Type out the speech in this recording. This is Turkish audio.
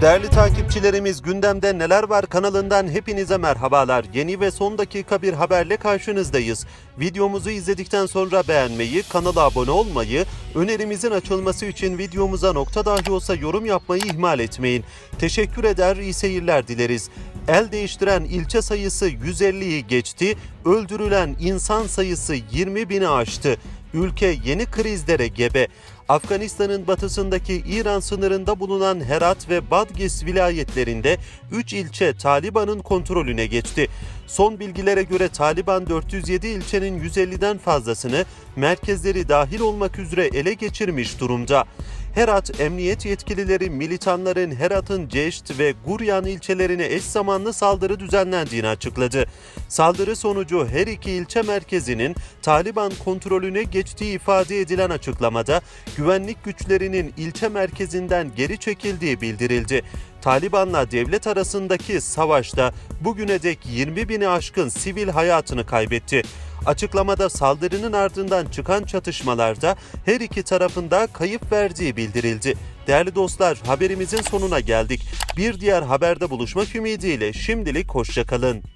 Değerli takipçilerimiz gündemde neler var kanalından hepinize merhabalar. Yeni ve son dakika bir haberle karşınızdayız. Videomuzu izledikten sonra beğenmeyi, kanala abone olmayı, önerimizin açılması için videomuza nokta dahi olsa yorum yapmayı ihmal etmeyin. Teşekkür eder, iyi seyirler dileriz. El değiştiren ilçe sayısı 150'yi geçti, öldürülen insan sayısı 20 bini aştı. Ülke yeni krizlere gebe. Afganistan'ın batısındaki İran sınırında bulunan Herat ve Badgis vilayetlerinde 3 ilçe Taliban'ın kontrolüne geçti. Son bilgilere göre Taliban 407 ilçenin 150'den fazlasını merkezleri dahil olmak üzere ele geçirmiş durumda. Herat Emniyet yetkilileri militanların Herat'ın Ceşt ve Guryan ilçelerine eş zamanlı saldırı düzenlendiğini açıkladı. Saldırı sonucu her iki ilçe merkezinin Taliban kontrolüne geçtiği ifade edilen açıklamada güvenlik güçlerinin ilçe merkezinden geri çekildiği bildirildi. Taliban'la devlet arasındaki savaşta bugüne dek 20 bini aşkın sivil hayatını kaybetti. Açıklamada saldırının ardından çıkan çatışmalarda her iki tarafında kayıp verdiği bildirildi. Değerli dostlar haberimizin sonuna geldik. Bir diğer haberde buluşmak ümidiyle şimdilik hoşçakalın.